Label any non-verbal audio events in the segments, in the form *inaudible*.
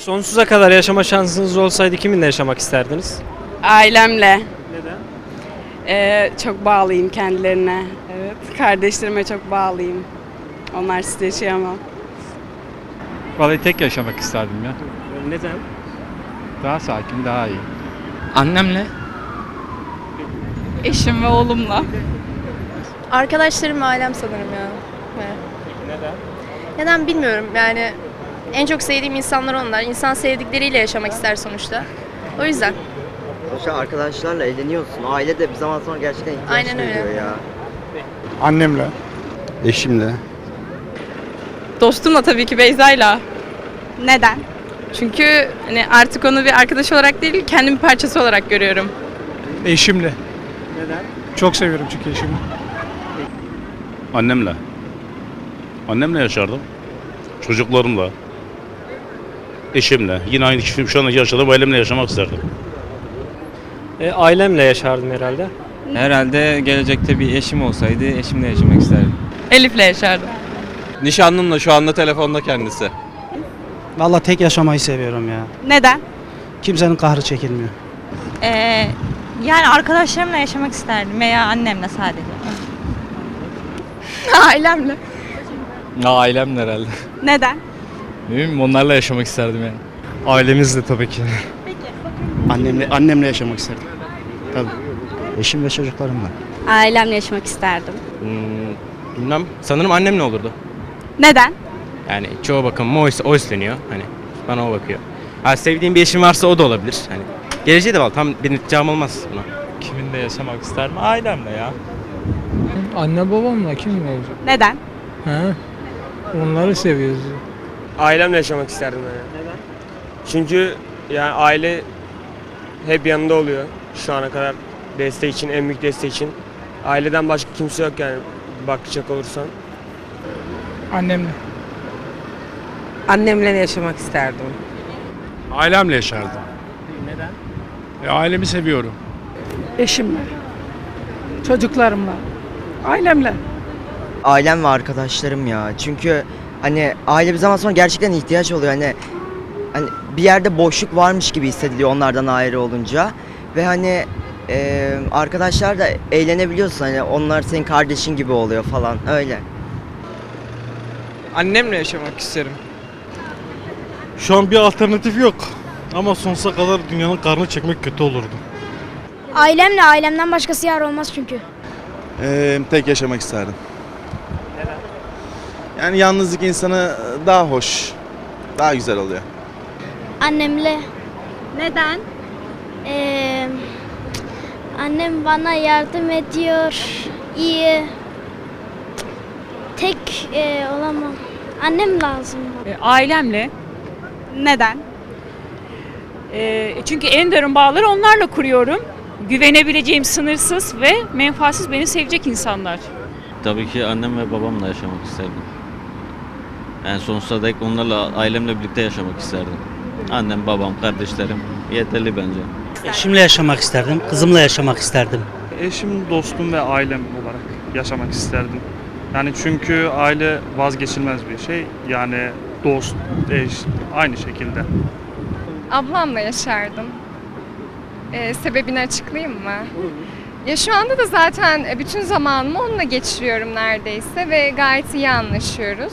Sonsuza kadar yaşama şansınız olsaydı kiminle yaşamak isterdiniz? Ailemle. Neden? Ee, çok bağlıyım kendilerine. Evet. Kardeşlerime çok bağlıyım. Onlar siz yaşayamam. Vallahi tek yaşamak isterdim ya. Neden? Daha sakin, daha iyi. Annemle. Eşim ve oğlumla. Arkadaşlarım ve ailem sanırım ya. Evet. Neden? Neden bilmiyorum yani en çok sevdiğim insanlar onlar. İnsan sevdikleriyle yaşamak ister sonuçta. O yüzden. Sonuçta arkadaşlarla eğleniyorsun. Aile de bir zaman sonra gerçekten ihtiyaç Aynen öyle. duyuyor ya. Annemle. Eşimle. Dostumla tabii ki Beyza'yla. Neden? Çünkü hani artık onu bir arkadaş olarak değil, kendim bir parçası olarak görüyorum. Eşimle. Neden? Çok seviyorum çünkü eşimi. Annemle. Annemle yaşardım. Çocuklarımla. Eşimle. Yine aynı kişi şu anda yaşadığım ailemle yaşamak isterdim. E, ailemle yaşardım herhalde. Herhalde gelecekte bir eşim olsaydı eşimle yaşamak isterdim. Elif'le yaşardım. Nişanlımla şu anda telefonda kendisi. Vallahi tek yaşamayı seviyorum ya. Neden? Kimsenin kahrı çekilmiyor. Ee, yani arkadaşlarımla yaşamak isterdim veya annemle sadece. *laughs* Ailemle. Ailemle herhalde. Neden? Ne bileyim onlarla yaşamak isterdim yani. Ailemizle tabii ki. Annemle annemle yaşamak isterdim. Tabii. Eşim ve çocuklarımla. Ailemle yaşamak isterdim. Hmm, bilmem. Sanırım annemle olurdu. Neden? Yani çoğu bakımıma o, o üstleniyor. Hani bana o bakıyor. Ha, sevdiğim bir eşim varsa o da olabilir. Hani geleceği de var. Tam bir cevap olmaz buna. Kiminle yaşamak isterdim? Ailemle ya. Anne babamla kimle olacak? Neden? He? Onları seviyoruz. Ailemle yaşamak isterdim yani. Neden? Çünkü yani aile hep yanında oluyor şu ana kadar destek için, en büyük destek için. Aileden başka kimse yok yani bakacak olursan. Annemle. Annemle yaşamak isterdim. Ailemle yaşardım. Neden? E, ailemi seviyorum. Eşimle. Çocuklarımla. Ailemle. Ailem ve arkadaşlarım ya. Çünkü hani aile bir zaman sonra gerçekten ihtiyaç oluyor. Hani hani bir yerde boşluk varmış gibi hissediliyor onlardan ayrı olunca. Ve hani e, arkadaşlar da eğlenebiliyorsun. Hani onlar senin kardeşin gibi oluyor falan öyle. Annemle yaşamak isterim. Şu an bir alternatif yok. Ama sonsuza kadar dünyanın karnı çekmek kötü olurdu. Ailemle ailemden başkası yar olmaz çünkü. Ee, tek yaşamak isterdim. Yani yalnızlık insanı daha hoş, daha güzel oluyor. Annemle. Neden? Ee, annem bana yardım ediyor. İyi. Tek e, olamam. Annem lazım bana. E, ailemle. Neden? E, çünkü en derin bağları onlarla kuruyorum. Güvenebileceğim sınırsız ve menfaatsiz beni sevecek insanlar. Tabii ki annem ve babamla yaşamak isterdim. Yani sonsuza dek onlarla ailemle birlikte yaşamak isterdim. Annem, babam, kardeşlerim yeterli bence. Eşimle yaşamak isterdim. Kızımla yaşamak isterdim. Eşim, dostum ve ailem olarak yaşamak isterdim. Yani çünkü aile vazgeçilmez bir şey. Yani dost, eş aynı şekilde. Ablamla yaşardım. Ee, sebebini açıklayayım mı? Ya şu anda da zaten e, bütün zamanımı onunla geçiriyorum neredeyse ve gayet iyi anlaşıyoruz.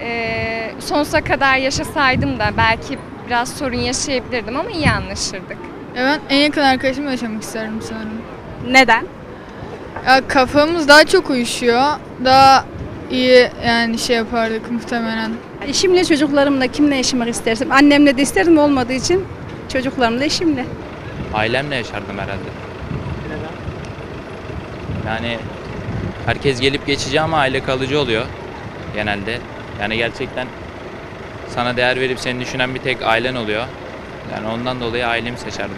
Ee, sonsuza kadar yaşasaydım da belki biraz sorun yaşayabilirdim ama iyi anlaşırdık. ben en yakın arkadaşımla yaşamak isterdim sanırım. Neden? Ya kafamız daha çok uyuşuyor. Daha iyi yani şey yapardık muhtemelen. Eşimle çocuklarımla kimle yaşamak istersem. Annemle de isterim olmadığı için çocuklarımla eşimle. Ailemle yaşardım herhalde. Yani herkes gelip geçici ama aile kalıcı oluyor genelde. Yani gerçekten sana değer verip seni düşünen bir tek ailen oluyor. Yani ondan dolayı ailemi seçerdim.